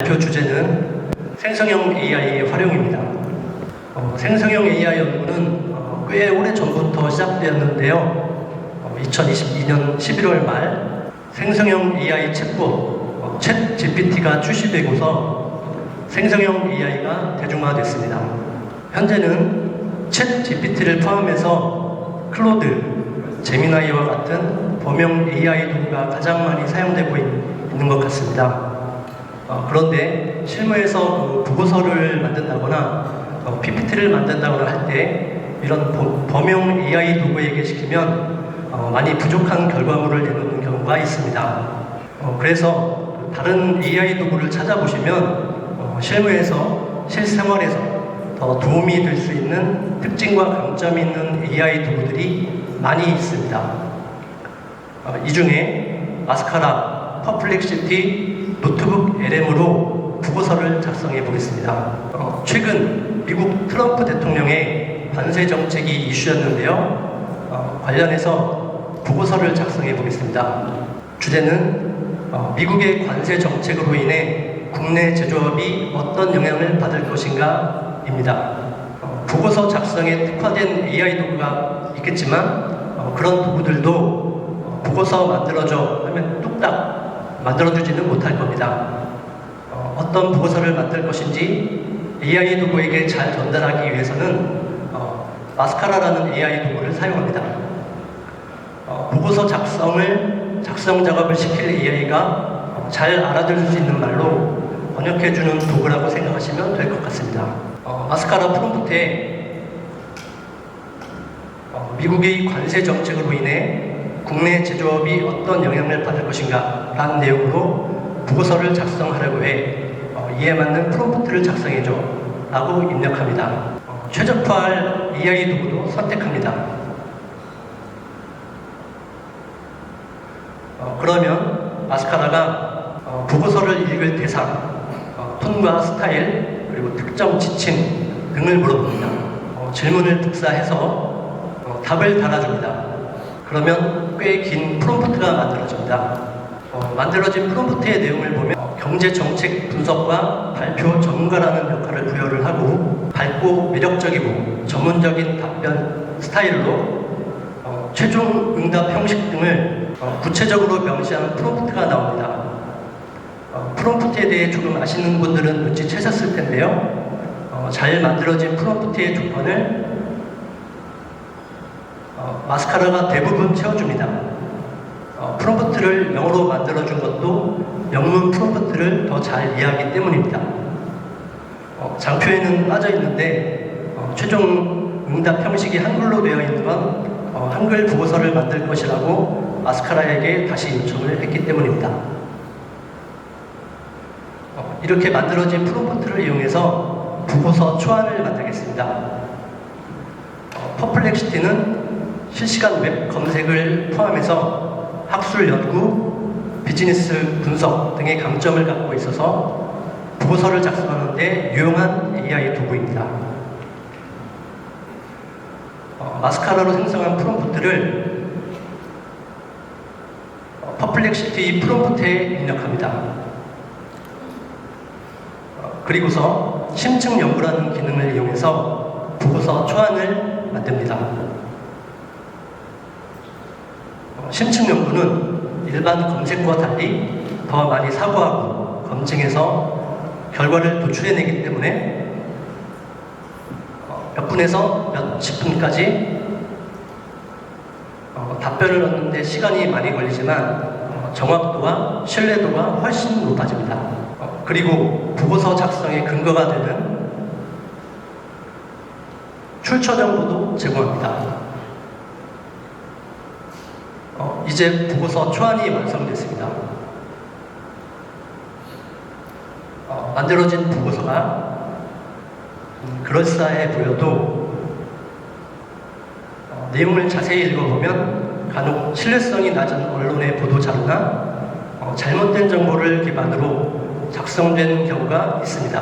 발표 주제는 생성형 AI의 활용입니다. 어, 생성형 AI 연구는 어, 꽤 오래 전부터 시작되었는데요. 어, 2022년 11월 말 생성형 AI 챗봇 어, 챗 GPT가 출시되고서 생성형 AI가 대중화됐습니다. 현재는 챗 GPT를 포함해서 클로드, 제미나이와 같은 범용 AI 도구가 가장 많이 사용되고 있- 있는 것 같습니다. 어, 그런데 실무에서 그 보고서를 만든다거나 어, PPT를 만든다거나 할 때 이런 범- 범용 AI 도구에게 시키면 어, 많이 부족한 결과물을 내놓는 경우가 있습니다. 어, 그래서 다른 AI 도구를 찾아보시면 어, 실무에서 실생활에서 더 도움이 될 수 있는 특징과 강점이 있는 AI 도구들이 많이 있습니다. 어, 이 중에 마스카라, 퍼플렉시티, 노트북 LM으로 국어서를 작성해 보겠습니다. 어, 최근 미국 트럼프 대통령의 관세 정책이 이슈였는데요. 어, 관련해서 국어서를 작성해 보겠습니다. 주제는 어, 미국의 관세 정책으로 인해 국내 제조업이 어떤 영향을 받을 것인가입니다. 어, 보고서 작성에 특화된 AI 도구가 있겠지만 어, 그런 도구들도 어, 보고서 만들어줘 하면 만들어주지는 못할 겁니다. 어, 떤 보고서를 만들 것인지 AI 도구에게 잘 전달하기 위해서는 어, 마스카라라는 AI 도구를 사용합니다. 어, 보고서 작성을 작성 작업을 시킬 AI가 어, 잘 알아들을 수 있는 말로 번역해주는 도구라고 생각하시면 될 것 같습니다. 어, 마스카라 프롬프트에 어, 미국의 관세 정책으로 인해 국내 제조업이 어떤 영향을 받을 것인가 라는 내용으로 보고서를 작성하려고 해 어, 이에 맞는 프롬프트를 작성해줘 라고 입력합니다. 어, 최적화할 AI 도구도 선택합니다. 어, 그러면 마스카라가 어, 보고서를 읽을 대상, 어, 톤과 스타일, 그리고 특정 지침 등을 물어봅니다. 어, 질문을 복사해서 어, 답을 달아줍니다. 그러면 꽤 긴 프롬프트가 만들어집니다. 어, 만들어진 프롬프트의 내용을 보면 어, 경제 정책 분석과 발표 전문가라는 역할을 부여를 하고 밝고 매력적이고 전문적인 답변 스타일로 어, 최종 응답 형식 등을 어, 구체적으로 명시하는 프롬프트가 나옵니다. 어, 프롬프트에 대해 조금 아시는 분들은 눈치채셨을 텐데요. 어, 잘 만들어진 프롬프트의 조건을 어, 마스카라가 대부분 채워줍니다. 어, 프롬프트를 영어로 만들어준 것도 영문 프롬프트를 더 잘 이해하기 때문입니다. 어, 장표에는 빠져 있는데 어, 최종 응답 형식이 한글로 되어 있는 건 어, 한글 보고서를 만들 것이라고 마스카라에게 다시 요청을 했기 때문입니다. 어, 이렇게 만들어진 프롬프트를 이용해서 보고서 초안을 만들겠습니다. 어, 퍼플렉시티는 실시간 웹 검색을 포함해서 학술 연구, 비즈니스 분석 등의 강점을 갖고 있어서 보고서를 작성하는데 유용한 AI 도구입니다. 어, 마스카라로 생성한 프롬프트를 어, 퍼플렉시티 프롬프트에 입력합니다. 어, 그리고서 심층 연구라는 기능을 이용해서 보고서 초안을 만듭니다. 어, 심층 연구는 일반 검색과 달리 더 많이 사고하고 검증해서 결과를 도출해내기 때문에 어, 몇 분에서 몇십 분까지 어, 답변을 얻는데 시간이 많이 걸리지만 어, 정확도와 신뢰도가 훨씬 높아집니다. 어, 그리고 보고서 작성의 근거가 되는 출처 정보도 제공합니다. 어, 이제 보고서 초안이 완성됐습니다. 어, 만들어진 보고서가 음, 그럴싸해 보여도 어, 내용을 자세히 읽어보면 간혹 신뢰성이 낮은 언론의 보도 자료나 어, 잘못된 정보를 기반으로 작성된 경우가 있습니다.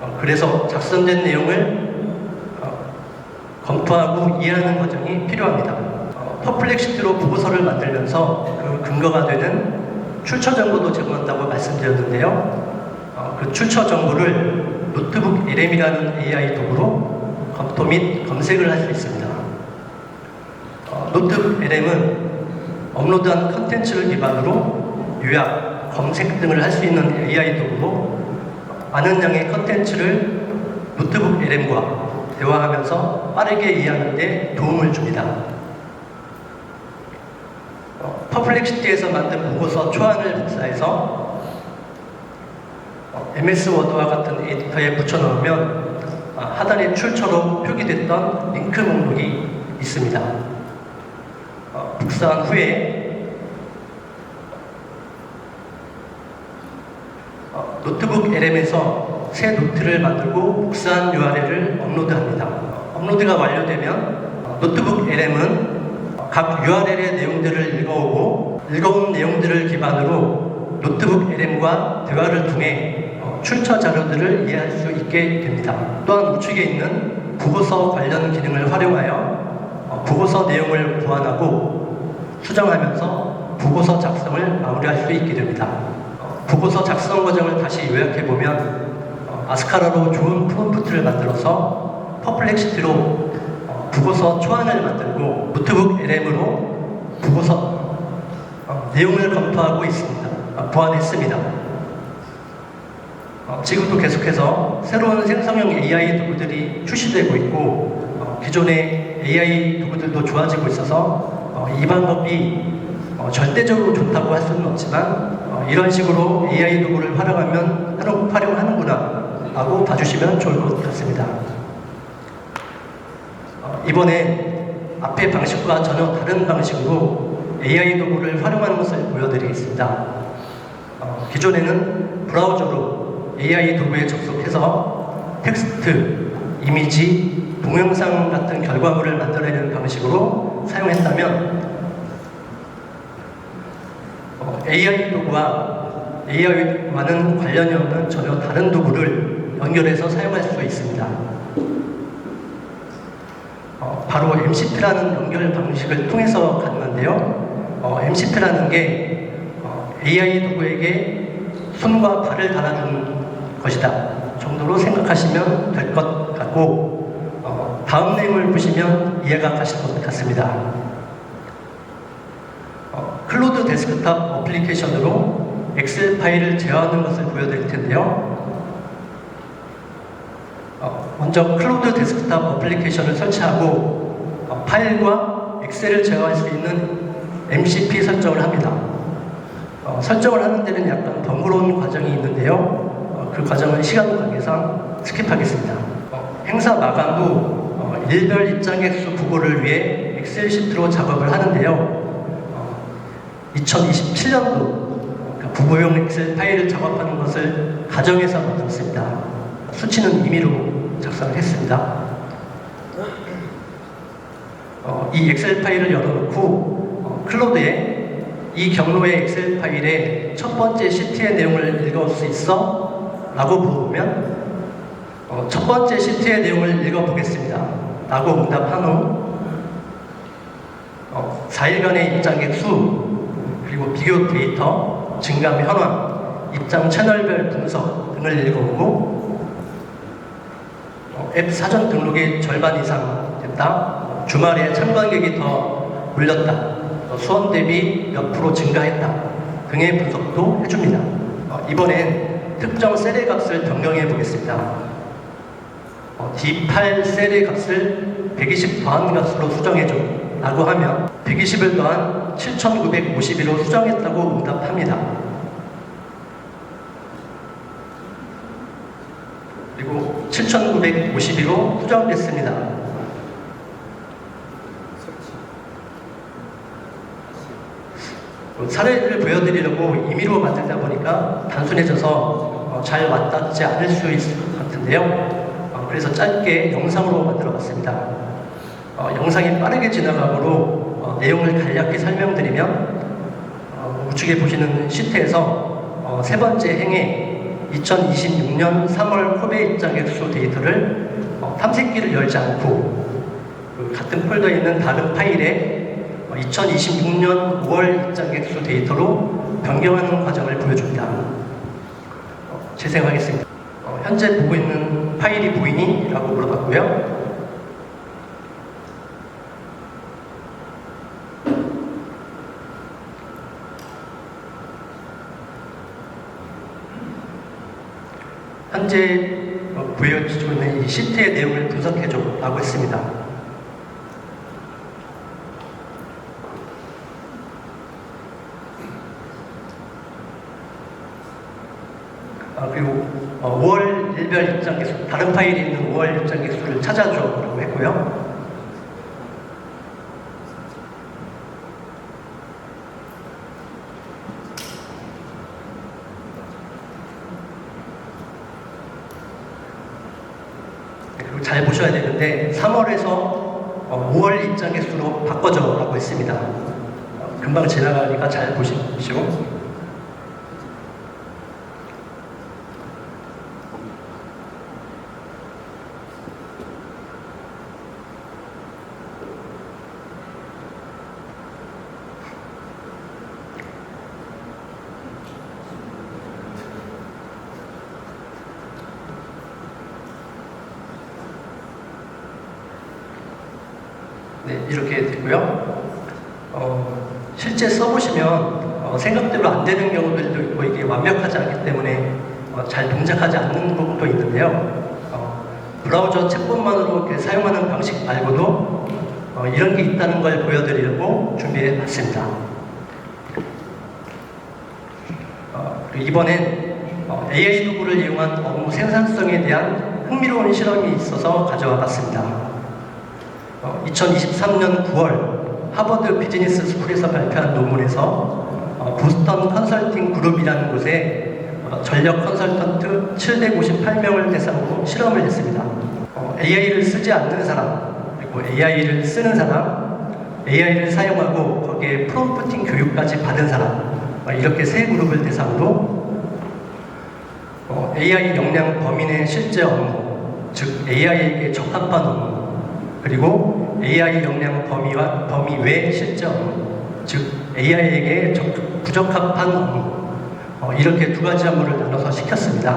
어, 그래서 작성된 내용을 어, 검토하고 이해하는 과정이 필요합니다. 어, 퍼플렉시티로 보고서를 만들면서 그 근거가 되는 출처 정보도 제공한다고 말씀드렸는데요. 어, 그 출처 정보를 노트북 LM이라는 AI 도구로 검토 및 검색을 할 수 있습니다. 어, 노트북 LM은 업로드한 컨텐츠를 기반으로 요약, 검색 등을 할 수 있는 AI 도구로 많은 양의 컨텐츠를 노트북 LM과 대화하면서 빠르게 이해하는 데 도움을 줍니다. 어, 퍼플렉시티에서 만든 보고서 초안을 복사해서 어, MS 워드와 같은 에디터에 붙여넣으면 아, 하단에 출처로 표기됐던 링크 목록이 있습니다. 어, 복사한 후에 어, 노트북 LM에서 새 노트를 만들고 복사한 URL을 업로드합니다. 어, 업로드가 완료되면 어, 노트북 LM은 각 URL의 내용들을 읽어오고 읽어온 내용들을 기반으로 노트북 LM과 대화를 통해 어, 출처 자료들을 이해할 수 있게 됩니다. 또한 우측에 있는 국어서 관련 기능을 활용하여 어, 국어서 내용을 보완하고 수정하면서 국어서 작성을 마무리할 수 있게 됩니다. 어, 국어서 작성 과정을 다시 요약해 보면 어, 아스카라로 좋은 프롬프트를 만들어서 퍼플렉시티로 어, 국어서 초안을 만들고 노트북 LM으로 국어서 어, 내용을 검토하고 있습니다. 어, 보완했습니다. 어, 지금도 계속해서 새로운 생성형 AI 도구들이 출시되고 있고 어, 기존의 AI 도구들도 좋아지고 있어서 어, 이 방법이 어, 절대적으로 좋다고 할 수는 없지만 어, 이런 식으로 AI 도구를 활용하면 활용, 활용하는구나 라고 봐주시면 좋을 것 같습니다. 어, 이번에 앞의 방식과 전혀 다른 방식으로 AI 도구를 활용하는 것을 보여드리겠습니다. 어, 기존에는 브라우저로 AI 도구에 접속해서 텍스트, 이미지, 동영상 같은 결과물을 만들어내는 방식으로 사용했다면 어, AI 도구와 AI와는 관련이 없는 전혀 다른 도구를 연결해서 사용할 수 있습니다. 어, 바로 MCP라는 연결 방식을 통해서 가능한데요. 어, MCP라는 게 어, AI 도구에게 손과 발을 달아주는 것이다 정도로 생각하시면 될 것 같고 어, 다음 내용을 보시면 이해가 가실 것 같습니다. 어, 클로드 데스크탑 어플리케이션으로 엑셀 파일을 제어하는 것을 보여드릴 텐데요. 어, 먼저 클로드 데스크탑 어플리케이션을 설치하고 어, 파일과 엑셀을 제어할 수 있는 MCP 설정을 합니다. 어, 설정을 하는 데는 약간 번거로운 과정이 있는데요. 어, 그 과정은 시간 관계상 스킵하겠습니다. 어, 행사 마감 후 어, 일별 입장 획수 보고를 위해 엑셀 시트로 작업을 하는데요. 2027년도 부고용 엑셀 파일을 작업하는 것을 가정해서 만들었습니다. 수치는 임의로 작성을 했습니다. 어, 이 엑셀 파일을 열어놓고 어, 클로드에 이 경로의 엑셀 파일의 첫 번째 시트의 내용을 읽을 수 있어? 라고 물어보면 어, 첫 번째 시트의 내용을 읽어보겠습니다. 라고 응답한 후 어, 4일간의 입장객 수 그리고 비교 데이터, 증감 현황, 입장 채널별 분석 등을 읽어보고 어, 앱 사전 등록이 절반 이상 됐다. 주말에 참관객이 더 몰렸다. 어, 수원 대비 몇 프로 증가했다. 등의 분석도 해줍니다. 어, 이번엔 특정 셀의 값을 변경해 보겠습니다. 어, D8 셀의 값을 120 더한 값으로 수정해줘 라고 하면 120을 더한 7951로 수정했다고 응답합니다. 그리고 7951로 수정됐습니다. 어, 사례를 보여드리려고 임의로 만들다 보니까 단순해져서 어, 잘 와닿지 않을 수 있을 것 같은데요. 어, 그래서 짧게 영상으로 만들어 봤습니다. 어, 영상이 빠르게 지나가므로 어, 내용을 간략히 설명드리면 어, 우측에 보시는 시트에서 어, 세 번째 행에 2026년 3월 코베 입장 객수 데이터를 어, 탐색기를 열지 않고 그 같은 폴더에 있는 다른 파일에 어, 2026년 5월 입장 객수 데이터로 변경하는 과정을 보여줍니다. 어, 재생하겠습니다. 어, 현재 보고 있는 파일이 보이니? 라고 물어봤고요. 현재 어, 보여주고 있는 이 시트의 내용을 분석해줘 라고 했습니다. 아, 그리고 어, 5월 일별 입장 개수, 다른 파일에 있는 5월 입장 개수를 찾아줘 라고 했고요. 네, 그리고 잘 보셔야 되는데 3월에서 5월 입장 개수로 바꿔줘 라고 했습니다. 어, 금방 지나가니까 잘 보십시오. 네, 이렇게 되고요. 어, 실제 써보시면 어, 생각대로 안 되는 경우들도 있고 이게 완벽하지 않기 때문에 어, 잘 동작하지 않는 부분도 있는데요. 어, 브라우저 이렇게 사용하는 방식 말고도 어, 이런 게 있다는 걸 보여드리려고 준비해 봤습니다. 어, 그리고 이번엔 어, AI 도구를 이용한 업무 생산성에 대한 흥미로운 실험이 있어서 가져와 봤습니다. 어, 2023년 9월 하버드 비즈니스 스쿨에서 발표한 논문에서 어, 보스턴 컨설팅 그룹이라는 곳에 어, 전력 컨설턴트 758명을 대상으로 실험을 했습니다. 어, AI를 쓰지 않는 사람, 그리고 AI를 쓰는 사람, AI를 사용하고 거기에 프롬프팅 교육까지 받은 사람, 어, 이렇게 세 그룹을 대상으로 어, AI 역량 범인의 실제 업무, 즉 AI에게 적합한 업무, 그리고 AI 역량 범위와 범위 외 업무, 즉 AI에게 적, 부적합한 업무, 어, 이렇게 두 가지 업무를 나눠서 시켰습니다.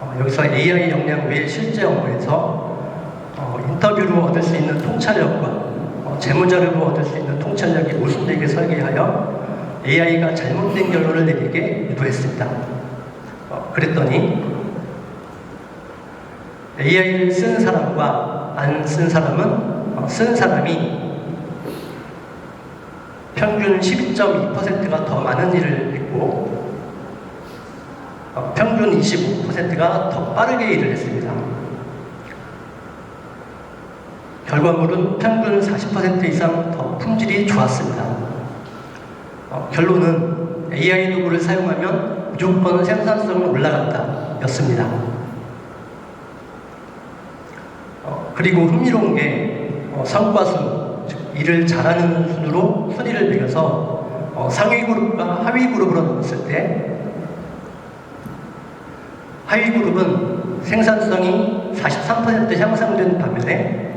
어, 여기서 AI 역량 외 실제 업무에서 어, 인터뷰로 얻을 수 있는 통찰력과 어, 재무자료로 얻을 수 있는 통찰력이 모순되게 설계하여 AI가 잘못된 결론을 내리게 유도했습니다. 어, 그랬더니 AI를 쓰는 사람과 안 쓴 사람은 어, 쓴 사람이 평균 12.2%가 더 많은 일을 했고 어, 평균 25%가 더 빠르게 일을 했습니다. 결과물은 평균 40% 이상 더 품질이 좋았습니다. 어, 결론은 AI 도구를 사용하면 무조건 생산성은 올라간다 였습니다. 어, 그리고 흥미로운 게 어, 성과순, 즉 일을 잘하는 순으로 순위를 매겨서 어, 상위 그룹과 하위 그룹으로 나눴을 때 하위 그룹은 생산성이 43% 향상된 반면에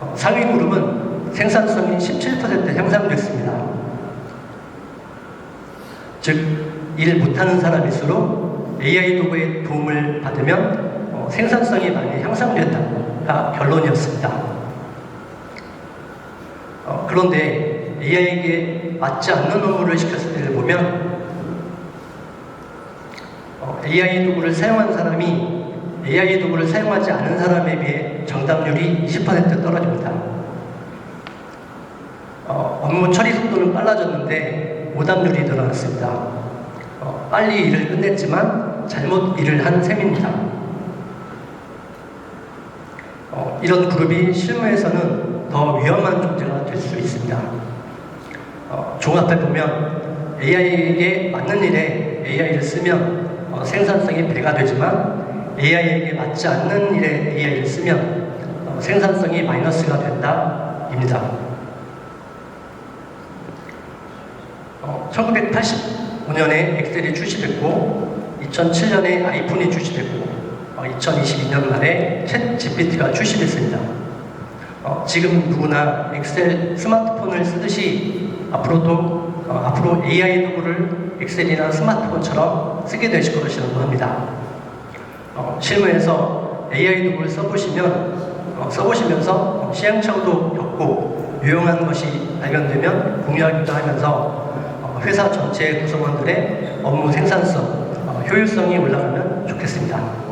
어, 상위 그룹은 생산성이 17% 향상됐습니다. 즉, 일 못하는 사람일수록 AI 도구의 도움을 받으면 어, 생산성이 많이 향상된다 가 결론이었습니다. 어, 그런데 AI에게 맞지 않는 업무를 시켰을 때를 보면 어, AI 도구를 사용한 사람이 AI 도구를 사용하지 않은 사람에 비해 정답률이 20% 떨어집니다. 어, 업무 처리 속도는 빨라졌는데 오답률이 늘어났습니다. 어, 빨리 일을 끝냈지만 잘못 일을 한 셈입니다. 어, 이런 그룹이 실무에서는 더 위험한 존재가 될 수 있습니다. 어, 종합해 보면 AI에게 맞는 일에 AI를 쓰면 어, 생산성이 배가 되지만 AI에게 맞지 않는 일에 AI를 쓰면 어, 생산성이 마이너스가 된다입니다. 어, 1985년에 엑셀이 출시됐고 2007년에 아이폰이 출시됐고 어, 2022년 말에 챗 GPT가 출시됐습니다. 어, 지금 누구나 엑셀 스마트폰을 쓰듯이 앞으로도 어, 앞으로 AI 도구를 엑셀이나 스마트폰처럼 쓰게 되실 것이라고 합니다. 어, 실무에서 AI 도구를 써보시면 어, 써보시면서 시행착오도 겪고 유용한 것이 발견되면 공유하기도 하면서 어, 회사 전체 구성원들의 업무 생산성, 어, 효율성이 올라가면 좋겠습니다. 와.